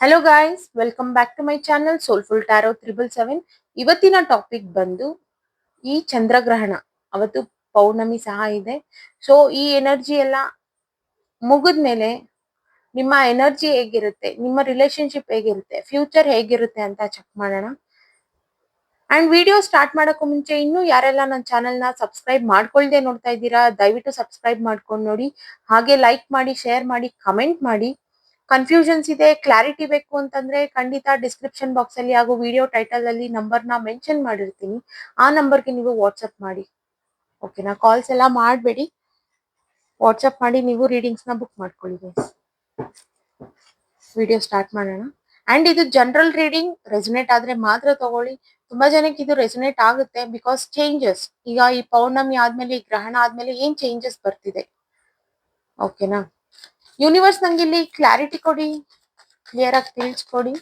Hello guys welcome back to my channel soulful tarot triple seven ಇವತ್ತಿನ topic ಬಂದು ಈ ಚಂದ್ರಗ್ರಹಣ. ಅವತ್ತು ಪೌರ್ಣಮಿ ಸಹ ಇದೆ. ಸೊ ಈ ಎನರ್ಜಿ ಎಲ್ಲ ಮುಗಿದ್ಮೇಲೆ ನಿಮ್ಮ ಎನರ್ಜಿ ಹೇಗಿರುತ್ತೆ, ನಿಮ್ಮ ರಿಲೇಶನ್ಶಿಪ್ ಹೇಗಿರುತ್ತೆ ಫ್ಯೂಚರ್ ಹೇಗಿರುತ್ತೆ ಅಂತ ಚೆಕ್ ಮಾಡೋಣ. ಅಂಡ್ ವಿಡಿಯೋ ಸ್ಟಾರ್ಟ್ ಮಾಡೋಕ್ಕೂ ಮುಂಚೆ ಇನ್ನೂ ಯಾರೆಲ್ಲ ನನ್ನ ಚಾನಲ್ನ ಸಬ್ಸ್ಕ್ರೈಬ್ ಮಾಡ್ಕೊಳ್ದೆ ನೋಡ್ತಾ ಇದ್ದೀರಾ, ದಯವಿಟ್ಟು ಸಬ್ಸ್ಕ್ರೈಬ್ ಮಾಡ್ಕೊಂಡು ನೋಡಿ. ಹಾಗೆ ಲೈಕ್ ಮಾಡಿ ಶೇರ್ ಮಾಡಿ ಕಮೆಂಟ್ ಮಾಡಿ. ಕನ್ಫ್ಯೂಷನ್ಸ್ ಇದೆ ಕ್ಲಾರಿಟಿ ಬೇಕು ಅಂತಂದ್ರೆ ಖಂಡಿತ ಡಿಸ್ಕ್ರಿಪ್ಷನ್ ಬಾಕ್ಸ್ ಅಲ್ಲಿ ಹಾಗೂ ವಿಡಿಯೋ ಟೈಟಲ್ ಅಲ್ಲಿ ನಂಬರ್ನ ಮೆನ್ಷನ್ ಮಾಡಿರ್ತೀನಿ. ಆ ನಂಬರ್ಗೆ ನೀವು ವಾಟ್ಸ್ಆಪ್ ಮಾಡಿ. ಓಕೆನಾ ಕಾಲ್ಸ್ ಎಲ್ಲ ಮಾಡಬೇಡಿ. ವಾಟ್ಸ್ಆಪ್ ಮಾಡಿ ನೀವು ರೀಡಿಂಗ್ಸ್ನ ಬುಕ್ ಮಾಡ್ಕೊಳ್ಳಿ ವಿಡಿಯೋ ಸ್ಟಾರ್ಟ್ ಮಾಡೋಣ. ಅಂಡ್ ಇದು ಜನರಲ್ ರೀಡಿಂಗ್ ರೆಸಿನೇಟ್ ಆದ್ರೆ ಮಾತ್ರ ತಗೊಳ್ಳಿ. ತುಂಬಾ ಜನಕ್ಕೆ ಇದು ರೆಸಿನೇಟ್ ಆಗುತ್ತೆ ಬಿಕಾಸ್ ಚೇಂಜಸ್ ಈಗ ಈ ಪೌರ್ಣಮಿ ಆದ್ಮೇಲೆ, ಈ ಗ್ರಹಣ ಆದ್ಮೇಲೆ ಏನ್ ಚೇಂಜಸ್ ಬರ್ತಿದೆ? ಓಕೆನಾ ಯೂನಿವರ್ಸ್ ನಂಗೆ ಇಲ್ಲಿ ಕ್ಲಾರಿಟಿ ಕೊಡಿ ಕ್ಲಿಯರ್ ಆಗಿ ತಿಳಿಸ್ಕೊಡಿ.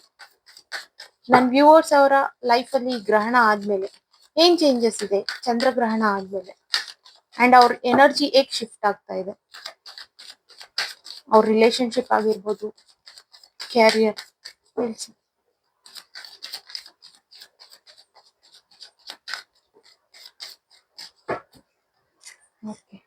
ನನ್ನ ವ್ಯೂವರ್ಸ್ ಅವರ ಲೈಫ್ ಅಲ್ಲಿ ಗ್ರಹಣ ಆದ್ಮೇಲೆ, ಏನ್ ಚೇಂಜಸ್ ಇದೆ? ಚಂದ್ರಗ್ರಹಣ ಆದ್ಮೇಲೆ. ಅಂಡ್ ಅವ್ರ ಎನರ್ಜಿ ಹೇಗ್ ಶಿಫ್ಟ್ ಆಗ್ತಾ ಇದೆ? ಅವ್ರ ರಿಲೇಶನ್ಶಿಪ್ ಆಗಿರ್ಬೋದು ಕ್ಯಾರಿಯರ್ ತಿಳಿಸಿ ಓಕೆ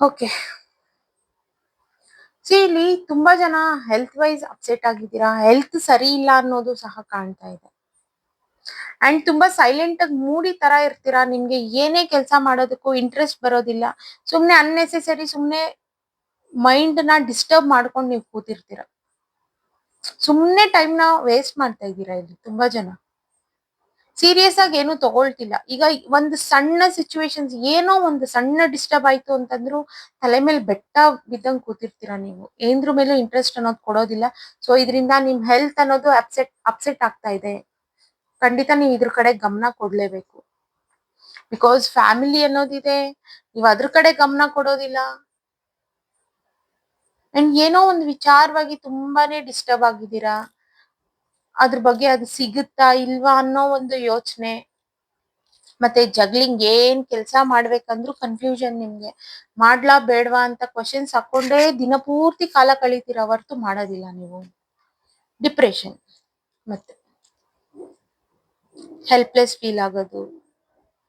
ಓಕೆ ಸಿ ಇಲ್ಲಿ ತುಂಬಾ ಜನ ಹೆಲ್ತ್ ವೈಸ್ ಅಪ್ಸೆಟ್ ಆಗಿದ್ದೀರಾ? ಹೆಲ್ತ್ ಸರಿ ಇಲ್ಲ ಅನ್ನೋದು ಸಹ ಕಾಣ್ತಾ ಇದೆ. ಅಂಡ್ ತುಂಬಾ ಸೈಲೆಂಟ್ ಆಗಿ ಮೂಡಿ ತರ ಇರ್ತೀರಾ? ನಿಮ್ಗೆ ಏನೇ ಕೆಲಸ ಮಾಡೋದಕ್ಕೂ ಇಂಟ್ರೆಸ್ಟ್ ಬರೋದಿಲ್ಲ. ಸುಮ್ನೆ ಅನ್ನೆಸೆಸರಿ ಸುಮ್ನೆ ಮೈಂಡ್ನ ಡಿಸ್ಟರ್ಬ್ ಮಾಡ್ಕೊಂಡು ನೀವು ಕೂತಿರ್ತೀರ. ಸುಮ್ನೆ ಟೈಮ್ನ ವೇಸ್ಟ್ ಮಾಡ್ತಾ ಇದ್ದೀರಾ ಇಲ್ಲಿ ತುಂಬಾ ಜನ? ಸೀರಿಯಸ್ ಆಗಿ ಏನು ತಗೊಳ್ತಿಲ್ಲ. ಈಗ ಒಂದು ಸಣ್ಣ ಸಿಚುವೇಶನ್ಸ್ ಏನೋ ಒಂದು ಸಣ್ಣ ಡಿಸ್ಟರ್ಬ್ ಆಯ್ತು ಅಂತಂದ್ರು ತಲೆ ಮೇಲೆ ಬೆಟ್ಟ ಬಿದ್ದಂಗೆ ಕೂತಿರ್ತೀರಾ ನೀವು. ಏನ್ರ ಮೇಲೂ ಇಂಟ್ರೆಸ್ಟ್ ಅನ್ನೋದು ಕೊಡೋದಿಲ್ಲ. ಸೊ ಇದರಿಂದ ನಿಮ್ ಹೆಲ್ತ್ ಅನ್ನೋದು ಅಪ್ಸೆಟ್ ಅಪ್ಸೆಟ್ ಆಗ್ತಾ ಇದೆ. ಖಂಡಿತ ನೀವು ಇದ್ರ ಕಡೆ ಗಮನ ಕೊಡ್ಲೇಬೇಕು. Because family ಅನ್ನೋದಿದೆ. ನೀವು ಅದ್ರ ಕಡೆ ಗಮನ ಕೊಡೋದಿಲ್ಲ. ಅಂಡ್ ಏನೋ ಒಂದು ವಿಚಾರವಾಗಿ ತುಂಬಾನೇ ಡಿಸ್ಟರ್ಬ್ ಆಗಿದ್ದೀರಾ? ಅದ್ರ ಬಗ್ಗೆ ಅದು ಸಿಗುತ್ತಾ ಇಲ್ವಾ ಅನ್ನೋ ಒಂದು ಯೋಚನೆ. ಮತ್ತೆ ಜಗ್ಲಿಂಗ್ ಏನ್ ಕೆಲಸ ಮಾಡ್ಬೇಕಂದ್ರೂ ಕನ್ಫ್ಯೂಷನ್ ನಿಮ್ಗೆ. ಮಾಡ್ಲಾ ಬೇಡ್ವಾ ಅಂತ ಕ್ವಶನ್ಸ್ ಹಾಕೊಂಡೇ ದಿನಪೂರ್ತಿ ಕಾಲ ಕಳೀತೀರ ಹೊರ್ತು ಮಾಡೋದಿಲ್ಲ ನೀವು. ಡಿಪ್ರೆಷನ್ ಮತ್ತೆ. ಹೆಲ್ಪ್ಲೆಸ್ ಫೀಲ್ ಆಗೋದು.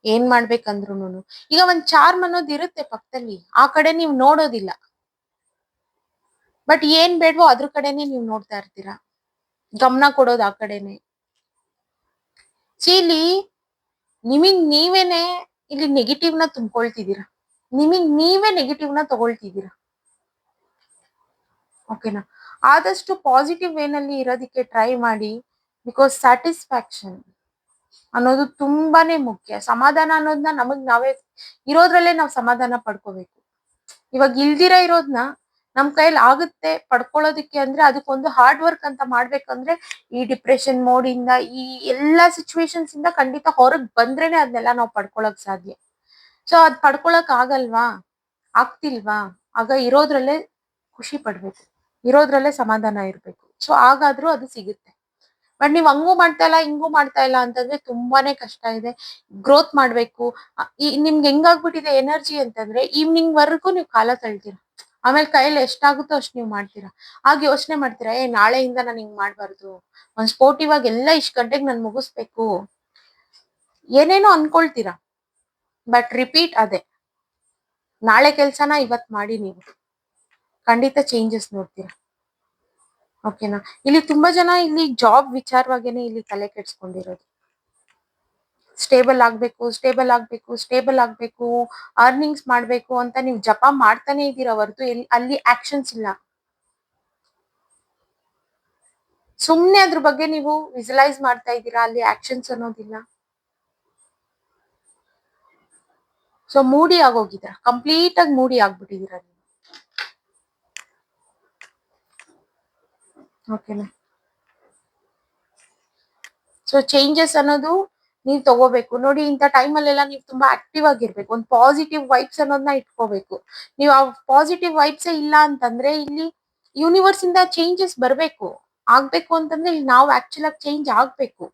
ಏನ್ ಮಾಡ್ಬೇಕಂದ್ರು ಈಗ ಒಂದ್ ಚಾರ್ಮ್ ಅನ್ನೋದು ಇರುತ್ತೆ ಪಕ್ಕದಲ್ಲಿ. ಆ ಕಡೆ ನೀವು ನೋಡೋದಿಲ್ಲ. ಬಟ್ ಏನ್ ಬೇಡವೋ ಅದ್ರ ಕಡೆನೆ ನೀವು ನೋಡ್ತಾ ಇರ್ತೀರಾ. ಗಮನ ಕೊಡೋದು ಆ ಕಡೆನೆ. ಇಲ್ಲಿ ನಿಮಗ್ ನೀವೇನೆ ಇಲ್ಲಿ ನೆಗೆಟಿವ್ನ ತುಂಬಿಕೊಳ್ತಿದ್ದೀರಾ? ನಿಮಗ್ ನೀವೇ ನೆಗೆಟಿವ್ನ ತಗೊಳ್ತಿದ್ದೀರಾ? ಓಕೆನಾ ಆದಷ್ಟು ಪಾಸಿಟಿವ್ ವೇನಲ್ಲಿ ಇರೋದಕ್ಕೆ ಟ್ರೈ ಮಾಡಿ ಬಿಕಾಸ್ ಸ್ಯಾಟಿಸ್ಫ್ಯಾಕ್ಷನ್ ಅನ್ನೋದು ತುಂಬಾನೇ ಮುಖ್ಯ. ಸಮಾಧಾನ ಅನ್ನೋದನ್ನ ನಮಗ್ ನಾವೇ, ಇರೋದ್ರಲ್ಲೇ ನಾವು ಸಮಾಧಾನ ಪಡ್ಕೋಬೇಕು. ಇವಾಗ ಇಲ್ದಿರ ಇರೋದ್ನ ನಮ್ ಕೈಯಲ್ಲಿ ಆಗುತ್ತೆ ಪಡ್ಕೊಳ್ಳೋದಕ್ಕೆ ಅಂದ್ರೆ ಅದಕ್ಕೊಂದು ಹಾರ್ಡ್ ವರ್ಕ್ ಅಂತ ಮಾಡ್ಬೇಕಂದ್ರೆ ಈ ಡಿಪ್ರೆಷನ್ ಮೋಡಿಂದ ಈ ಎಲ್ಲಾ ಸಿಚುವೇಶನ್ಸ್ ಇಂದ ಖಂಡಿತ ಹೊರಗ್ ಬಂದ್ರೇನೆ ಅದನ್ನೆಲ್ಲ ನಾವು ಪಡ್ಕೊಳಕ್ ಸಾಧ್ಯ. ಸೊ ಅದ್ ಪಡ್ಕೊಳಕ್ ಆಗಲ್ವಾ? ಆಗ್ತಿಲ್ವಾ? ಆಗ ಇರೋದ್ರಲ್ಲೇ ಖುಷಿ ಪಡ್ಬೇಕು. ಇರೋದ್ರಲ್ಲೇ ಸಮಾಧಾನ ಇರ್ಬೇಕು. ಸೊ ಹಾಗಾದ್ರೂ ಅದು ಸಿಗುತ್ತೆ. ಬಟ್ ನೀವ್ ಹಂಗೂ ಮಾಡ್ತಾ ಇಲ್ಲ, ಹಿಂಗೂ ಮಾಡ್ತಾ ಇಲ್ಲ ಅಂತಂದ್ರೆ ತುಂಬಾನೇ ಕಷ್ಟ ಇದೆ. ಗ್ರೋತ್ ಮಾಡ್ಬೇಕು. ಈ ನಿಮ್ಗೆ ಹೆಂಗಾಗ್ಬಿಟ್ಟಿದೆ ಎನರ್ಜಿ ಅಂತಂದ್ರೆ ಈವ್ನಿಂಗ್ ವರ್ಗೂ ನೀವು ಕಾಲ ತಳ್ತೀರಾ. ಆಮೇಲೆ ಕೈಯಲ್ಲಿ ಎಷ್ಟಾಗುತ್ತೋ ಅಷ್ಟು ನೀವು ಮಾಡ್ತೀರಾ. ಆಗ ಯೋಚನೆ ಮಾಡ್ತೀರಾ, ಏ ನಾಳೆಯಿಂದ ನಾನು ಹಿಂಗ್ ಮಾಡ್ಬಾರ್ದು, ಒಂದು ಸ್ಪೋರ್ಟಿವ್ ಆಗಿ ಎಲ್ಲ ಇಷ್ಟು ಗಂಟೆಗೆ ನಾನು ಮುಗಿಸ್ಬೇಕು. ಏನೇನೋ ಅನ್ಕೊಳ್ತೀರಾ ಬಟ್ ರಿಪೀಟ್ ಅದೇ. ನಾಳೆ ಕೆಲ್ಸನ ಇವತ್ ಮಾಡಿ ನೀವು. ಖಂಡಿತ ಚೇಂಜಸ್ ನೋಡ್ತೀರಾ. ಓಕೆನಾ ಇಲ್ಲಿ ತುಂಬಾ ಜನ ಇಲ್ಲಿ ಜಾಬ್ ವಿಚಾರವಾಗೇನೆ ಇಲ್ಲಿ ತಲೆ ಕೆಡ್ಸ್ಕೊಂಡಿರೋದು. ಸ್ಟೇಬಲ್ ಆಗ್ಬೇಕು ಸ್ಟೇಬಲ್ ಆಗ್ಬೇಕು ಸ್ಟೇಬಲ್ ಆಗ್ಬೇಕು ಅರ್ನಿಂಗ್ಸ್ ಮಾಡ್ಬೇಕು ಅಂತ ನೀವು ಜಪ ಮಾಡ್ತಾನೆ ಇದ್ದೀರಾ ಹೊರತು ಎಲ್ಲಿ ಅಲ್ಲಿ ಆಕ್ಷನ್ಸ್ ಇಲ್ಲ. ಸುಮ್ನೆ ಅದ್ರ ಬಗ್ಗೆ ನೀವು ವಿಜುಲೈಸ್ ಮಾಡ್ತಾ ಇದ್ದೀರಾ, ಅಲ್ಲಿ ಆಕ್ಷನ್ಸ್ ಅನ್ನೋದಿಲ್ಲ. ಸೊ ಮೂಡಿ ಆಗೋಗಿದ್ದೀರಾ ಕಂಪ್ಲೀಟ್ ಆಗಿ ಮೂಡಿ ಆಗ್ಬಿಟ್ಟಿದ್ದೀರಾ ನೀವು. ಓಕೆನಾ ಸೊ ಚೇಂಜಸ್ ಅನ್ನೋದು ನೀವು ತಗೋಬೇಕು. ನೋಡಿ, ಇಂಥ ಟೈಮಲ್ಲೆಲ್ಲ ನೀವು ತುಂಬಾ ಆಕ್ಟಿವ್ ಆಗಿರ್ಬೇಕು. ಒಂದು ಪಾಸಿಟಿವ್ ವೈಬ್ಸ್ ಅನ್ನೋದನ್ನ ಇಟ್ಕೋಬೇಕು. ನೀವು ಆ ಪಾಸಿಟಿವ್ ವೈಬ್ಸ್ ಇಲ್ಲ ಅಂತಂದ್ರೆ ಇಲ್ಲಿ ಯೂನಿವರ್ಸ್ ಇಂದ ಚೇಂಜಸ್ ಬರಬೇಕು. ಆಗ್ಬೇಕು ಅಂತಂದ್ರೆ ಇಲ್ಲಿ ನಾವು ಆಕ್ಚುಲ್ ಆಗಿ ಚೇಂಜ್ ಆಗ್ಬೇಕು.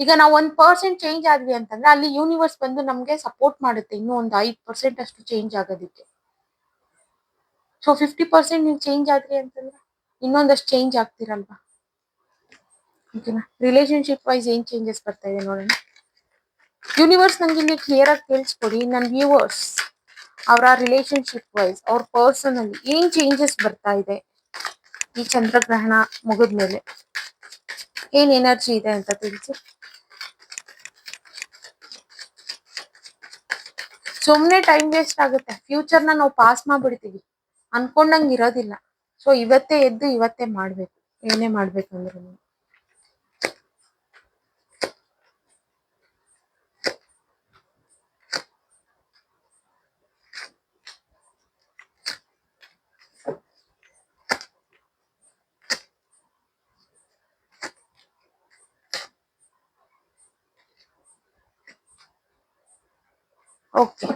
ಈಗ ನಾವು ಒಂದ್ ಪರ್ಸೆಂಟ್ ಚೇಂಜ್ ಆದ್ವಿ ಅಂತಂದ್ರೆ ಅಲ್ಲಿ ಯೂನಿವರ್ಸ್ ಬಂದು ನಮ್ಗೆ ಸಪೋರ್ಟ್ ಮಾಡುತ್ತೆ. ಇನ್ನು ಒಂದ್ ಐದ್ ಪರ್ಸೆಂಟ್ ಅಷ್ಟು ಚೇಂಜ್ ಆಗೋದಿಕ್ಕೆ. ಸೊ ಫಿಫ್ಟಿ ಪರ್ಸೆಂಟ್ ನೀವು ಚೇಂಜ್ ಆದ್ರಿ ಅಂತಂದ್ರೆ ಇನ್ನೊಂದಷ್ಟು ಚೇಂಜ್ ಆಗ್ತಿರಲ್ವಾ? ಓಕೆನಾ ರಿಲೇಶನ್ಶಿಪ್ ವೈಸ್ ಏನ್ ಚೇಂಜಸ್ ಬರ್ತಾ ಇದೆ ನೋಡೋಣ. ಯೂನಿವರ್ಸ್ ನಂಗೆ ಇಲ್ಲಿ ಕ್ಲಿಯರ್ ಆಗಿ ಕೇಳಿಸ್ಕೊಡಿ. ನನ್ನ ವ್ಯೂವರ್ಸ್ ಅವರ ರಿಲೇಶನ್ಶಿಪ್ ವೈಸ್ ಅವ್ರ ಪರ್ಸನಲ್ಲಿ ಏನ್ ಚೇಂಜಸ್ ಬರ್ತಾ ಇದೆ? ಈ ಚಂದ್ರಗ್ರಹಣ ಮುಗಿದ್ಮೇಲೆ ಏನ್ ಎನರ್ಜಿ ಇದೆ ಅಂತ ತಿಳಿಸಿ. ಸುಮ್ನೆ ಟೈಮ್ ವೇಸ್ಟ್ ಆಗುತ್ತೆ. ಫ್ಯೂಚರ್ನ ನಾವು ಪಾಸ್ ಮಾಡ್ಬಿಡ್ತೀವಿ. ಅನ್ಕೊಂಡಂಗೆ ಇರೋದಿಲ್ಲ. ಸೊ ಇವತ್ತೇ ಎದ್ದು ಇವತ್ತೇ ಮಾಡ್ಬೇಕು. ಏನೇ ಮಾಡ್ಬೇಕಂದ್ರೆ ಓಕೆ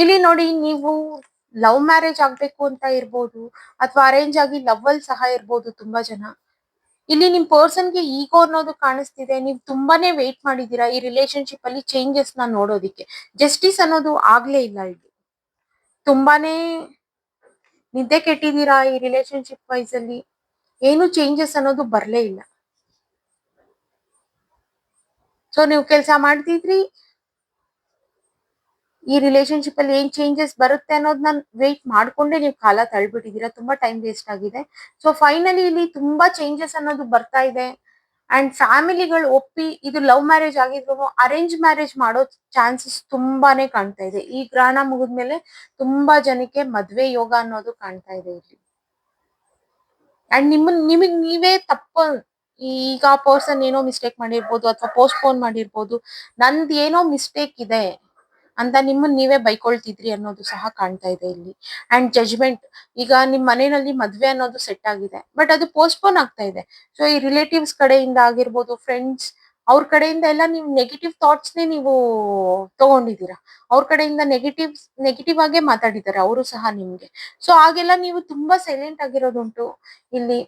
ಇಲ್ಲಿ ನೋಡಿ ನೀವು ಲವ್ ಮ್ಯಾರೇಜ್ ಆಗ್ಬೇಕು ಅಂತ ಇರ್ಬೋದು ಅಥವಾ ಅರೇಂಜ್ ಆಗಿ ಲವ್ ಅಲ್ಲಿ ಸಹ ಇರ್ಬೋದು ತುಂಬಾ ಜನ. ಇಲ್ಲಿ ನಿಮ್ ಪರ್ಸನ್ಗೆ ಈಗೋ ಅನ್ನೋದು ಕಾಣಿಸ್ತಿದೆ. ನೀವು ತುಂಬಾನೇ ವೇಟ್ ಮಾಡಿದೀರಾ ಈ ರಿಲೇಶನ್ಶಿಪ್ ಅಲ್ಲಿ ಚೇಂಜಸ್ನ ನೋಡೋದಿಕ್ಕೆ. ಜಸ್ಟಿಸ್ ಅನ್ನೋದು ಆಗ್ಲೇ ಇಲ್ಲ ಇಲ್ಲಿ. ತುಂಬಾನೇ ನಿದ್ದೆ ಕೆಟ್ಟಿದ್ದೀರಾ ಈ ರಿಲೇಶನ್ಶಿಪ್ ವೈಸ್ ಅಲ್ಲಿ? ಏನು ಚೇಂಜಸ್ ಅನ್ನೋದು ಬರ್ಲೇ ಇಲ್ಲ. ಸೊ ನೀವು ಕೆಲಸ ಮಾಡ್ತಿದ್ರಿ ಈ ರಿಲೇಶನ್ಶಿಪ್ ಅಲ್ಲಿ ಏನ್ ಚೇಂಜಸ್ ಬರುತ್ತೆ ಅನ್ನೋದನ್ನ ವೇಟ್ ಮಾಡ್ಕೊಂಡೆ ನೀವು ಕಾಲ ತಳ್ಬಿಟ್ಟಿದ್ದೀರಾ. ತುಂಬಾ ಟೈಮ್ ವೇಸ್ಟ್ ಆಗಿದೆ. ಸೊ ಫೈನಲಿ ಇಲ್ಲಿ ತುಂಬಾ ಚೇಂಜಸ್ ಅನ್ನೋದು ಬರ್ತಾ ಇದೆ. ಅಂಡ್ ಫ್ಯಾಮಿಲಿಗಳು ಒಪ್ಪಿ ಇದು ಲವ್ ಮ್ಯಾರೇಜ್ ಆಗಿದ್ರು ಅರೇಂಜ್ ಮ್ಯಾರೇಜ್ ಮಾಡೋ ಚಾನ್ಸಸ್ ತುಂಬಾನೇ ಕಾಣ್ತಾ ಇದೆ. ಈ ಗ್ರಹಣ ಮುಗಿದ್ಮೇಲೆ ತುಂಬಾ ಜನಕ್ಕೆ ಮದ್ವೆ ಯೋಗ ಅನ್ನೋದು ಕಾಣ್ತಾ ಇದೆ ಇಲ್ಲಿ. ಅಂಡ್ ನಿಮ್ಮ, ನಿಮಗ್ ನೀವೇ ತಪ್ಪು, ಈಗ ಪರ್ಸನ್ ಏನೋ ಮಿಸ್ಟೇಕ್ ಮಾಡಿರ್ಬೋದು ಅಥವಾ ಪೋಸ್ಟ್ಪೋನ್ ಮಾಡಿರ್ಬೋದು. ನಂದ್ ಏನೋ ಮಿಸ್ಟೇಕ್ ಇದೆ. ಅಂತ ನಿಮ್ಮನ್ನ ನೀವೇ ಬೈಕೊಳ್ತಿದ್ರಿ ಅನ್ನೋದು ಸಹ ಕಾಣ್ತಾ ಇದೆ ಇಲ್ಲಿ. ಅಂಡ್ ಜಜ್ಮೆಂಟ್ ಈಗ ನಿಮ್ ಮನೆಯಲ್ಲಿ ಮದ್ವೆ ಅನ್ನೋದು ಸೆಟ್ ಆಗಿದೆ. ಬಟ್ ಅದು ಪೋಸ್ಟ್ಪೋನ್ ಆಗ್ತಾ ಇದೆ. ಸೊ ಈ ರಿಲೇಟಿವ್ಸ್ ಕಡೆಯಿಂದ ಆಗಿರ್ಬೋದು ಫ್ರೆಂಡ್ಸ್ ಅವ್ರ ಕಡೆಯಿಂದ ಎಲ್ಲ ನೀವು ನೆಗೆಟಿವ್ ಥಾಟ್ಸ್ ನೇ ನೀವು ತಗೊಂಡಿದ್ದೀರಾ? ಅವ್ರ ಕಡೆಯಿಂದ ನೆಗೆಟಿವ್ ನೆಗೆಟಿವ್ ಆಗೇ ಮಾತಾಡಿದ್ದಾರೆ ಅವರು ಸಹ ನಿಮ್ಗೆ. ಸೊ ಹಾಗೆಲ್ಲ ನೀವು ತುಂಬಾ ಸೈಲೆಂಟ್ ಆಗಿರೋದುಂಟು. ಇಲ್ಲಿ,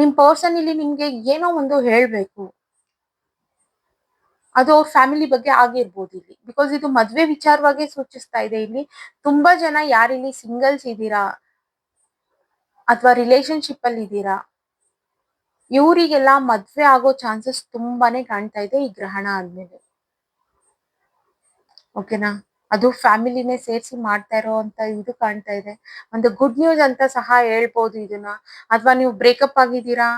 ನಿಮ್ ಪರ್ಸನ್ ಇಲ್ಲಿ ನಿಮ್ಗೆ ಏನೋ ಒಂದು ಹೇಳ್ಬೇಕು. ಅದು ಅವ್ರ ಫ್ಯಾಮಿಲಿ ಬಗ್ಗೆ ಆಗಿರ್ಬೋದು ಇಲ್ಲಿ. ಬಿಕಾಸ್ ಇದು ಮದ್ವೆ ವಿಚಾರವಾಗಿ ಸೂಚಿಸ್ತಾ ಇದೆ ಇಲ್ಲಿ. ತುಂಬಾ ಜನ ಯಾರಿಲ್ಲಿ ಸಿಂಗಲ್ಸ್ ಇದ್ದೀರಾ? ಅಥವಾ ರಿಲೇಶನ್ಶಿಪ್ ಅಲ್ಲಿ ಇದ್ದೀರಾ? ಇವರಿಗೆಲ್ಲ ಮದ್ವೆ ಆಗೋ ಚಾನ್ಸಸ್ ತುಂಬಾನೇ ಕಾಣ್ತಾ ಇದೆ ಈ ಗ್ರಹಣ ಆದ್ಮೇಲೆ. ಓಕೆನಾ ಅದು ಫ್ಯಾಮಿಲಿನೇ ಸೇರಿಸಿ ಮಾಡ್ತಾ ಇರೋ ಅಂತ ಇದು ಕಾಣ್ತಾ ಇದೆ. ಒಂದು ಗುಡ್ ನ್ಯೂಸ್ ಅಂತ ಸಹ ಹೇಳ್ಬೋದು ಇದನ್ನ. ಅಥವಾ ನೀವು ಬ್ರೇಕಪ್ ಆಗಿದ್ದೀರಾ?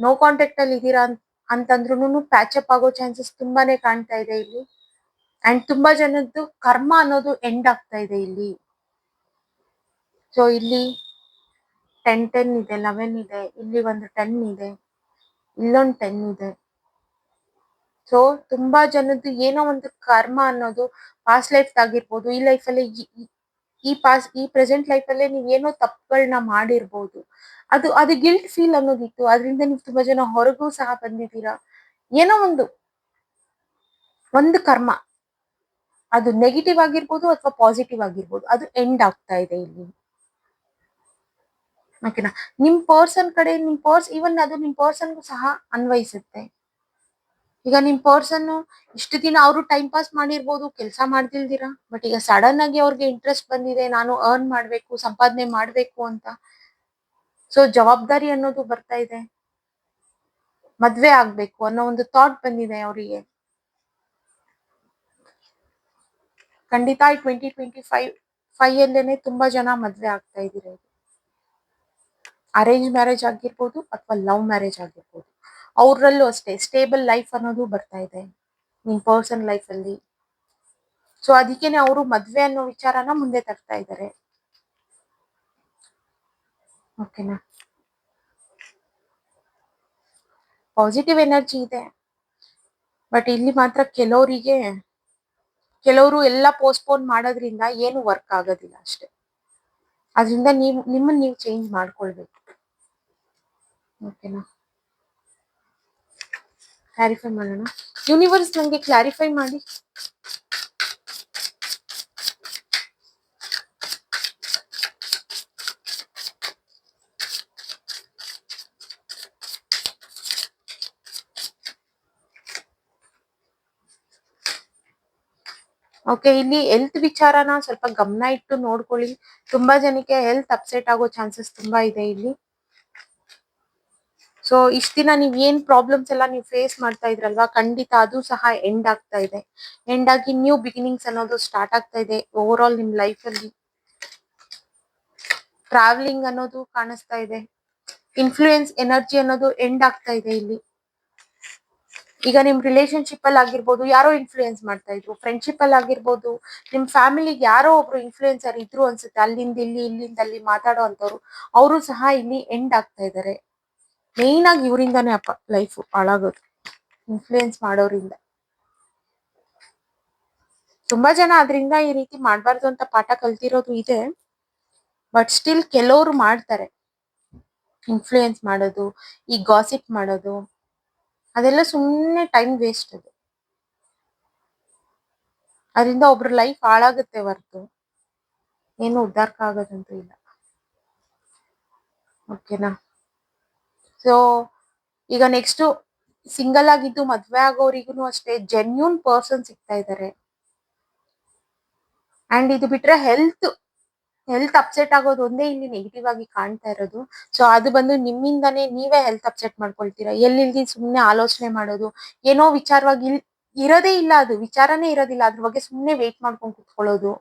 ನೋ ಕಾಂಟ್ಯಾಕ್ಟ್ ಅಲ್ಲಿ ಇದ್ದೀರಾ ಅಂತ ಅಂತಂದ್ರೂ ಪ್ಯಾಚಪ್ ಆಗೋ ಚಾನ್ಸಸ್ ತುಂಬಾನೇ ಕಾಣ್ತಾ ಇದೆ ಇಲ್ಲಿ. ಅಂಡ್ ತುಂಬಾ ಜನದ್ದು ಕರ್ಮ ಅನ್ನೋದು ಎಂಡ್ ಆಗ್ತಾ ಇದೆ ಇಲ್ಲಿ. ಸೊ ಇಲ್ಲಿ ಟೆನ್ ಟೆನ್ ಇದೆ ಲೆವೆನ್ ಇದೆ, ಇಲ್ಲಿ ಒಂದು ಟೆನ್ ಇದೆ, ಇಲ್ಲೊಂದು ಟೆನ್ ಇದೆ. ಸೊ ತುಂಬಾ ಜನದ್ದು ಏನೋ ಒಂದು ಕರ್ಮ ಅನ್ನೋದು ಪಾಸ್ಟ್ ಲೈಫ್ ಆಗಿರ್ಬೋದು, ಈ ಲೈಫ್ ಅಲ್ಲೇ ಈ ಪಾಸ್ ಈ ಪ್ರೆಸೆಂಟ್ ಲೈಫ್ ಲೈಫಲ್ಲೇ ನೀವು ಏನೋ ತಪ್ಪುಗಳನ್ನ ಮಾಡಿರ್ಬೋದು. ಅದು ಅದು ಗಿಲ್ಟ್ ಫೀಲ್ ಅನ್ನೋದಿತ್ತು. ಅದರಿಂದ ನೀವು ತುಂಬಾ ಜನ ಹೊರಗೂ ಸಹ ಬಂದಿದ್ದೀರಾ? ಏನೋ ಒಂದು ಒಂದು ಕರ್ಮ. ಅದು ನೆಗೆಟಿವ್ ಆಗಿರ್ಬೋದು ಅಥವಾ ಪಾಸಿಟಿವ್ ಆಗಿರ್ಬೋದು. ಅದು ಎಂಡ್ ಆಗ್ತಾ ಇದೆ ಇಲ್ಲಿ. ಓಕೆನಾ ನಿಮ್ ಪರ್ಸನ್ ಕಡೆ, ನಿಮ್ ಪರ್ಸ್ ಈವನ್ ಅದು ನಿಮ್ ಪರ್ಸನ್ಗೂ ಸಹ ಅನ್ವಯಿಸುತ್ತೆ. ಈಗ ನಿಮ್ ಪರ್ಸನ್ ಇಷ್ಟು ದಿನ ಅವರು ಟೈಮ್ ಪಾಸ್ ಮಾಡಿರ್ಬೋದು, ಕೆಲಸ ಮಾಡ್ತಿಲ್ದಿರಾ? ಬಟ್ ಈಗ ಸಡನ್ ಆಗಿ ಅವ್ರಿಗೆ ಇಂಟ್ರೆಸ್ಟ್ ಬಂದಿದೆ, ನಾನು ಅರ್ನ್ ಮಾಡ್ಬೇಕು, ಸಂಪಾದನೆ ಮಾಡ್ಬೇಕು ಅಂತ. ಸೊ ಜವಾಬ್ದಾರಿ ಅನ್ನೋದು ಬರ್ತಾ ಇದೆ. ಮದ್ವೆ ಆಗ್ಬೇಕು ಅನ್ನೋ ಒಂದು ಥಾಟ್ ಬಂದಿದೆ ಅವರಿಗೆ. ಖಂಡಿತ ಈ ಟ್ವೆಂಟಿ ಟ್ವೆಂಟಿ ಫೈವ್ ಫೈವ್ ಅಲ್ಲೇನೆ ತುಂಬಾ ಜನ ಮದ್ವೆ ಆಗ್ತಾ ಇದ್ದೀರಾ ಅರೇಂಜ್ ಮ್ಯಾರೇಜ್ ಆಗಿರ್ಬೋದು ಅಥವಾ ಲವ್ ಮ್ಯಾರೇಜ್ ಆಗಿರ್ಬೋದು. ಅವರಲ್ಲೂ ಅಷ್ಟೇ ಸ್ಟೇಬಲ್ ಲೈಫ್ ಅನ್ನೋದು ಬರ್ತಾ ಇದೆ ನಿಮ್ ಪರ್ಸನ್ ಲೈಫ್ ಅಲ್ಲಿ. ಸೊ ಅದಕ್ಕೇನೆ ಅವರು ಮದ್ವೆ ಅನ್ನೋ ವಿಚಾರನ ಮುಂದೆ ತರ್ತಾ ಇದ್ದಾರೆ. ಓಕೆನಾ? ಪಾಸಿಟಿವ್ ಎನರ್ಜಿ ಇದೆ. ಬಟ್ ಇಲ್ಲಿ ಮಾತ್ರ ಕೆಲವರಿಗೆ, ಕೆಲವರು ಎಲ್ಲ ಪೋಸ್ಟ್ಪೋನ್ ಮಾಡೋದ್ರಿಂದ ಏನು ವರ್ಕ್ ಆಗೋದಿಲ್ಲ ಅಷ್ಟೇ. ಅದರಿಂದ ನೀವು, ನಿಮ್ಮನ್ನ ನೀವು ಚೇಂಜ್ ಮಾಡ್ಕೊಳ್ಬೇಕು. ಓಕೆನಾ? ಕ್ಲಾರಿಫೈ ಮಾಡೋಣ. ಯೂನಿವರ್ಸ್ ನನಗೆ ಕ್ಲಾರಿಫೈ ಮಾಡಿ. ಓಕೆ ಇಲ್ಲಿ ಹೆಲ್ತ್ ವಿಚಾರನ ಸ್ವಲ್ಪ ಗಮನ ಇಟ್ಟು ನೋಡ್ಕೊಳ್ಳಿ. ತುಂಬಾ ಜನಕ್ಕೆ ಹೆಲ್ತ್ ಅಪ್ಸೆಟ್ ಆಗೋ ಚಾನ್ಸಸ್ ತುಂಬಾ ಇದೆ ಇಲ್ಲಿ. ಸೊ ಇಷ್ಟ ದಿನ ನೀವ್ ಏನ್ ಪ್ರಾಬ್ಲಮ್ಸ್ ಎಲ್ಲ ನೀವು ಫೇಸ್ ಮಾಡ್ತಾ ಇದ್ರಲ್ವಾ, ಖಂಡಿತ ಅದು ಸಹ ಎಂಡ್ ಆಗ್ತಾ ಇದೆ. ಎಂಡ್ ಆಗಿ ನ್ಯೂ ಬಿಗಿನಿಂಗ್ಸ್ ಅನ್ನೋದು ಸ್ಟಾರ್ಟ್ ಆಗ್ತಾ ಇದೆ ಓವರ್ ಆಲ್ ನಿಮ್ ಲೈಫ್ ಅಲ್ಲಿ. ಟ್ರಾವೆಲಿಂಗ್ ಅನ್ನೋದು ಕಾಣಿಸ್ತಾ ಇದೆ. ಇನ್ಫ್ಲೂಯೆನ್ಸ್ ಎನರ್ಜಿ ಅನ್ನೋದು ಎಂಡ್ ಆಗ್ತಾ ಇದೆ ಇಲ್ಲಿ. ಈಗ ನಿಮ್ ರಿಲೇಶನ್ಶಿಪ್ ಅಲ್ಲಿ ಆಗಿರ್ಬೋದು, ಯಾರೋ ಇನ್ಫ್ಲೂಯೆನ್ಸ್ ಮಾಡ್ತಾ ಇದ್ರು ಫ್ರೆಂಡ್ಶಿಪ್ ಅಲ್ಲಿ ಆಗಿರ್ಬೋದು, ನಿಮ್ ಫ್ಯಾಮಿಲಿಗೆ ಯಾರೋ ಒಬ್ರು ಇನ್ಫ್ಲೂಯೆನ್ಸರ್ ಇದ್ರು ಅನ್ಸುತ್ತೆ, ಅಲ್ಲಿಂದ ಇಲ್ಲಿ, ಇಲ್ಲಿಂದ ಅಲ್ಲಿ ಮಾತಾಡೋ ಅಂತವ್ರು ಅವರು ಸಹ ಇಲ್ಲಿ ಎಂಡ್ ಆಗ್ತಾ ಇದಾರೆ. ಮೇನ್ ಆಗಿ ಇವರಿಂದಾನೇ ಅಪ್ಪ ಲೈಫ್ ಹಾಳಾಗೋದು ಇನ್ಫ್ಲೂಯೆನ್ಸ್ ಮಾಡೋರಿಂದ. ತುಂಬಾ ಜನ ಅದರಿಂದ ಈ ರೀತಿ ಮಾಡಬಾರ್ದು ಅಂತ ಪಾಠ ಕಲ್ತಿರೋದು ಇದೆ ಬಟ್ ಸ್ಟಿಲ್ ಕೆಲವರು ಮಾಡ್ತಾರೆ. ಇನ್ಫ್ಲೂಯೆನ್ಸ್ ಮಾಡೋದು, ಈ ಗಾಸಿಪ್ ಮಾಡೋದು ಅದೆಲ್ಲ ಸುಮ್ಮನೆ ಟೈಮ್ ವೇಸ್ಟ್ ಅದು. ಅದರಿಂದ ಒಬ್ರ ಲೈಫ್ ಹಾಳಾಗುತ್ತೆ ಹೊರ್ತು. ಏನು ಉದ್ಧಾರಕ ಆಗೋದಂತೂ ಇಲ್ಲ. ಓಕೆನಾ ಸೊ ಈಗ ನೆಕ್ಸ್ಟ್ ಸಿಂಗಲ್ ಆಗಿದ್ದು ಮದ್ವೆ ಆಗೋರಿಗೂ ಅಷ್ಟೇ ಜೆನ್ಯೂನ್ ಪರ್ಸನ್ ಸಿಗ್ತಾ ಇದಾರೆ. ಅಂಡ್ ಇದು ಬಿಟ್ರೆ ಹೆಲ್ತ್ ಹೆಲ್ತ್ ಅಪ್ಸೆಟ್ ಆಗೋದು ಒಂದೇ ಇಲ್ಲಿ ನೆಗೆಟಿವ್ ಆಗಿ ಕಾಣ್ತಾ ಇರೋದು. ಸೊ ಅದು ಬಂದು ನಿಮ್ಮಿಂದಾನೇ ನೀವೇ ಹೆಲ್ತ್ ಅಪ್ಸೆಟ್ ಮಾಡ್ಕೊಳ್ತೀರಾ? ಎಲ್ಲಿಲ್ದಿ ಸುಮ್ನೆ ಆಲೋಚನೆ ಮಾಡೋದು? ಏನೋ ವಿಚಾರವಾಗಿ ಇರೋದೇ ಇಲ್ಲ ಅದು. ವಿಚಾರನೇ ಇರೋದಿಲ್ಲ. ಅದ್ರ ಬಗ್ಗೆ ಸುಮ್ನೆ ವೇಟ್ ಮಾಡ್ಕೊಂಡು ಕುತ್ಕೊಳ್ಳೋದು.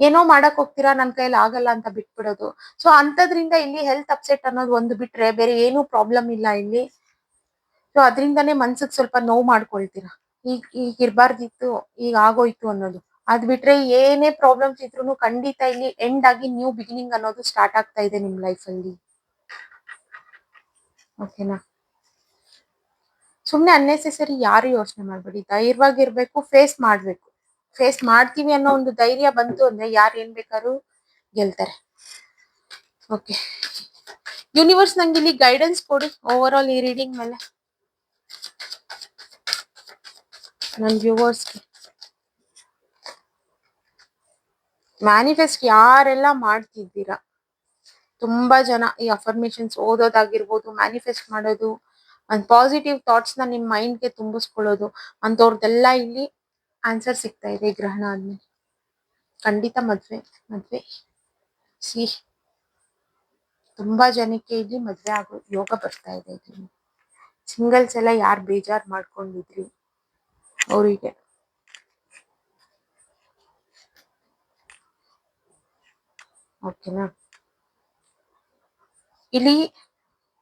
ಏನೋ ಮಾಡಕ್ ಹೋಗ್ತೀರಾ? ನನ್ ಕೈಯಲ್ಲಿ ಆಗಲ್ಲ ಅಂತ ಬಿಟ್ಬಿಡೋದು. ಸೊ ಅಂತದ್ರಿಂದ ಇಲ್ಲಿ ಹೆಲ್ತ್ ಅಪ್ಸೆಟ್ ಅನ್ನೋದು ಒಂದು ಬಿಟ್ರೆ ಬೇರೆ ಏನೂ ಪ್ರಾಬ್ಲಮ್ ಇಲ್ಲ ಇಲ್ಲಿ. ಸೊ ಅದರಿಂದಾನೇ ಮನ್ಸಿಗೆ ಸ್ವಲ್ಪ ನೋವು ಮಾಡ್ಕೊಳ್ತೀರಾ? ಈಗ ಈಗ ಇರ್ಬಾರ್ದಿತ್ತು, ಈಗ ಆಗೋಯ್ತು ಅನ್ನೋದು. ಅದ್ ಬಿಟ್ರೆ ಏನೇ ಪ್ರಾಬ್ಲಮ್ಸ್ ಇದ್ರು ಖಂಡಿತ ಇಲ್ಲಿ ಎಂಡ್ ಆಗಿ ನ್ಯೂ ಬಿಗಿನಿಂಗ್ ಅನ್ನೋದು ಸ್ಟಾರ್ಟ್ ಆಗ್ತಾ ಇದೆ ನಿಮ್ ಲೈಫ್ ಅಲ್ಲಿ. ಓಕೆನಾ ಸುಮ್ನೆ ಅನ್ನೆಸೆಸರಿ ಯಾರು ಯೋಚನೆ ಮಾಡ್ಬೇಡಿ. ಧೈರ್ಯವಾಗಿರ್ಬೇಕು ಫೇಸ್ ಮಾಡ್ಬೇಕು. ಫೇಸ್ ಮಾಡ್ತೀವಿ ಅನ್ನೋ ಒಂದು ಧೈರ್ಯ ಬಂತು ಅಂದ್ರೆ ಯಾರು ಏನ್ ಬೇಕಾದ್ರೂ ಗೆಲ್ತಾರೆ. ಓಕೆ ಯೂನಿವರ್ಸ್ ನಂಗೆ ಇಲ್ಲಿ ಗೈಡೆನ್ಸ್ ಕೊಡಿ ಓವರ್ ಆಲ್ ಈ ರೀಡಿಂಗ್ ಮೇಲೆ. ನನ್ನ ವ್ಯೂವರ್ಸ್ಗೆ ಮ್ಯಾನಿಫೆಸ್ಟ್ ಯಾರೆಲ್ಲ ಮಾಡ್ತಿದ್ದೀರಾ? ತುಂಬಾ ಜನ ಈ ಅಫರ್ಮೇಶನ್ಸ್ ಓದೋದಾಗಿರ್ಬೋದು ಮ್ಯಾನಿಫೆಸ್ಟ್ ಮಾಡೋದು ಅಂಡ್ ಪಾಸಿಟಿವ್ ಥಾಟ್ಸ್ನ ನಿಮ್ ಮೈಂಡ್ಗೆ ತುಂಬಿಸ್ಕೊಳ್ಳೋದು ಅಂತವ್ರದ್ದೆಲ್ಲ ಇಲ್ಲಿ ಆನ್ಸರ್ ಸಿಗ್ತಾ ಇದೆ ಗ್ರಹಣ ಆದ್ಮೇಲೆ. ಖಂಡಿತ ಮದ್ವೆ ಮದ್ವೆ. ಸಿ. ತುಂಬಾ ಜನಕ್ಕೆ ಇಲ್ಲಿ ಮದ್ವೆ ಆಗೋ ಯೋಗ ಬರ್ತಾ ಇದೆ ಇಲ್ಲಿ. ಸಿಂಗಲ್ಸ್ ಎಲ್ಲ ಯಾರು ಬೇಜಾರ್ ಮಾಡ್ಕೊಂಡಿದ್ರಿ? ಅವರಿಗೆ. ಓಕೆನಾ ಇಲ್ಲಿ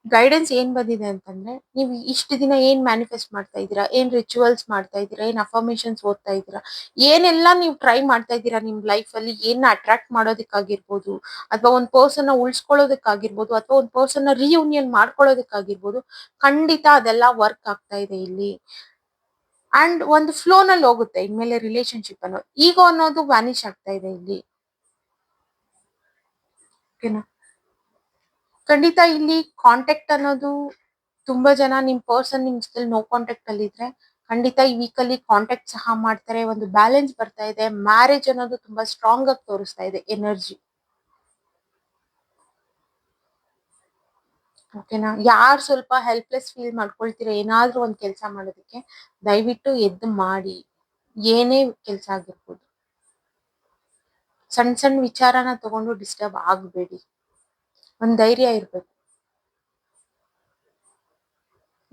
ಗೈಡೆನ್ಸ್ ಏನ್ ಬಂದಿದೆ ಅಂತಂದ್ರೆ, ನೀವು ಇಷ್ಟು ದಿನ ಏನ್ ಮ್ಯಾನಿಫೆಸ್ಟ್ ಮಾಡ್ತಾ ಇದ್ದೀರಾ, ಏನ್ ರಿಚುವಲ್ಸ್ ಮಾಡ್ತಾ ಇದ್ದೀರಾ, ಏನ್ ಅಫರ್ಮೇಶನ್ಸ್ ಓದ್ತಾ ಇದ್ದೀರಾ, ಏನೆಲ್ಲ ನೀವು ಟ್ರೈ ಮಾಡ್ತಾ ಇದ್ದೀರಾ ನಿಮ್ ಲೈಫ್ ಅಲ್ಲಿ, ಏನ್ ಅಟ್ರಾಕ್ಟ್ ಮಾಡೋದಕ್ಕಾಗಿರ್ಬೋದು, ಅಥವಾ ಒಂದ್ ಪರ್ಸನ್ನ ಉಳ್ಸ್ಕೊಳ್ಳೋದಕ್ಕಾಗಿರ್ಬೋದು, ಅಥವಾ ಒಂದ್ ಪರ್ಸನ್ನ ರಿಯೂನಿಯನ್ ಮಾಡ್ಕೊಳ್ಳೋದಕ್ಕಾಗಿರ್ಬೋದು, ಖಂಡಿತ ಅದೆಲ್ಲ ವರ್ಕ್ ಆಗ್ತಾ ಇದೆ ಇಲ್ಲಿ. ಅಂಡ್ ಒಂದು ಫ್ಲೋ ನಲ್ಲಿ ಹೋಗುತ್ತೆ ಇನ್ಮೇಲೆ ರಿಲೇಶನ್ಶಿಪ್ ಅನ್ನೋದು. ಈಗೋ ಅನ್ನೋದು ವ್ಯಾನಿಶ್ ಆಗ್ತಾ ಇದೆ ಇಲ್ಲಿ. ಓಕೆನಾ? ಖಂಡಿತ ಇಲ್ಲಿ ಕಾಂಟ್ಯಾಕ್ಟ್ ಅನ್ನೋದು ತುಂಬಾ ಜನ ನಿಮ್ ಪರ್ಸನ್ ನಿಮ್ ಜೊತೆ ನೋ ಕಾಂಟ್ಯಾಕ್ಟ್ ಅಲ್ಲಿ ಇದ್ರೆ ಖಂಡಿತ ಈ ವೀಕ್ ಅಲ್ಲಿ ಕಾಂಟ್ಯಾಕ್ಟ್ ಸಹ ಮಾಡ್ತಾರೆ. ಒಂದು ಬ್ಯಾಲೆನ್ಸ್ ಬರ್ತಾ ಇದೆ. ಮ್ಯಾರೇಜ್ ಅನ್ನೋದು ತುಂಬಾ ಸ್ಟ್ರಾಂಗ್ ಆಗಿ ತೋರಿಸ್ತಾ ಇದೆ ಎನರ್ಜಿ ಓಕೆನಾ? ಯಾರು ಸ್ವಲ್ಪ ಹೆಲ್ಪ್ಲೆಸ್ ಫೀಲ್ ಮಾಡ್ಕೊಳ್ತೀರಾ? ಏನಾದ್ರೂ ಒಂದ್ ಕೆಲಸ ಮಾಡೋದಕ್ಕೆ ದಯವಿಟ್ಟು ಎದ್ದು ಮಾಡಿ. ಏನೇ ಕೆಲಸ ಆಗಿರ್ಬೋದು. ಸಣ್ಣ ಸಣ್ಣ ವಿಚಾರನ ತಗೊಂಡು ಡಿಸ್ಟರ್ಬ್ ಆಗಬೇಡಿ. ಒಂದ್ ಧೈರ್ಯ ಇರ್ಬೇಕು.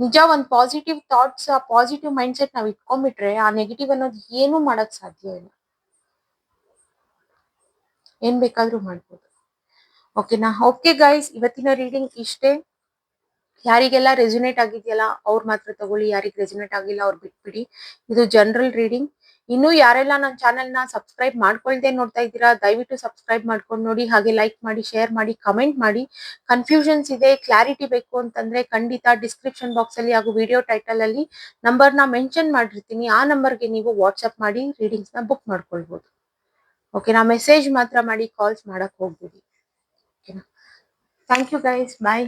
ನಿಜ ಒಂದ್ ಪಾಸಿಟಿವ್ ಥಾಟ್ಸ್ ಆ ಪಾಸಿಟಿವ್ ಮೈಂಡ್ ಸೆಟ್ ನಾವ್ ಇಟ್ಕೊಂಡ್ಬಿಟ್ರೆ ಆ ನೆಗೆಟಿವ್ ಅನ್ನೋದು ಏನೂ ಮಾಡಕ್ ಸಾಧ್ಯ ಇಲ್ಲ. ಏನ್ ಬೇಕಾದ್ರೂ ಮಾಡ್ಬೋದು. ಓಕೆನಾ? ಓಕೆ ಗೈಸ್ ಇವತ್ತಿನ ರೀಡಿಂಗ್ ಇಷ್ಟೇ. ಯಾರಿಗೆಲ್ಲ ರೆಸ್ಯುನೇಟ್ ಆಗಿದೆಯಲ್ಲ, ಅವ್ರು ಮಾತ್ರ ತಗೊಳ್ಳಿ. ಯಾರಿಗೆ ರೆಸ್ಯುನೇಟ್ ಆಗಿಲ್ಲ, ಅವ್ರು ಬಿಟ್ಬಿಡಿ. ಇದು ಜನರಲ್ ರೀಡಿಂಗ್ ಇನ್ನು ಯಾರೆಲ್ಲ ನನ್ನ ಚಾನೆಲ್ನ ಸಬ್ಸ್ಕ್ರೈಬ್ ಮಾಡ್ಕೊಳ್ದೆ ನೋಡ್ತಾ ಇದ್ದೀರಾ, ದಯವಿಟ್ಟು ಸಬ್ಸ್ಕ್ರೈಬ್ ಮಾಡ್ಕೊಂಡು ನೋಡಿ, ಹಾಗೆ ಲೈಕ್ ಮಾಡಿ ಶೇರ್ ಮಾಡಿ ಕಮೆಂಟ್ ಮಾಡಿ. ಕನ್ಫ್ಯೂಷನ್ಸ್ ಇದೆ ಕ್ಲಾರಿಟಿ ಬೇಕು ಅಂತಂದ್ರೆ ಖಂಡಿತ ಡಿಸ್ಕ್ರಿಪ್ಷನ್ ಬಾಕ್ಸ್ ಅಲ್ಲಿ ಹಾಗೂ ವಿಡಿಯೋ ಟೈಟಲ್ ಅಲ್ಲಿ ನಂಬರ್ನ ಮೆನ್ಷನ್ ಮಾಡಿರ್ತೀನಿ. ಆ ನಂಬರ್ಗೆ ನೀವು ವಾಟ್ಸ್ಆಪ್ ಮಾಡಿ ರೀಡಿಂಗ್ಸ್ನ ಬುಕ್ ಮಾಡ್ಕೊಳ್ಬಹುದು ಓಕೆನಾ ಮೆಸೇಜ್ ಮಾತ್ರ ಮಾಡಿ ಕಾಲ್ಸ್ ಮಾಡಕ್ ಹೋಗ್ಬೇಡಿ. ಓಕೆನಾ ಥ್ಯಾಂಕ್ ಯು ಗೈಸ್ ಬಾಯ್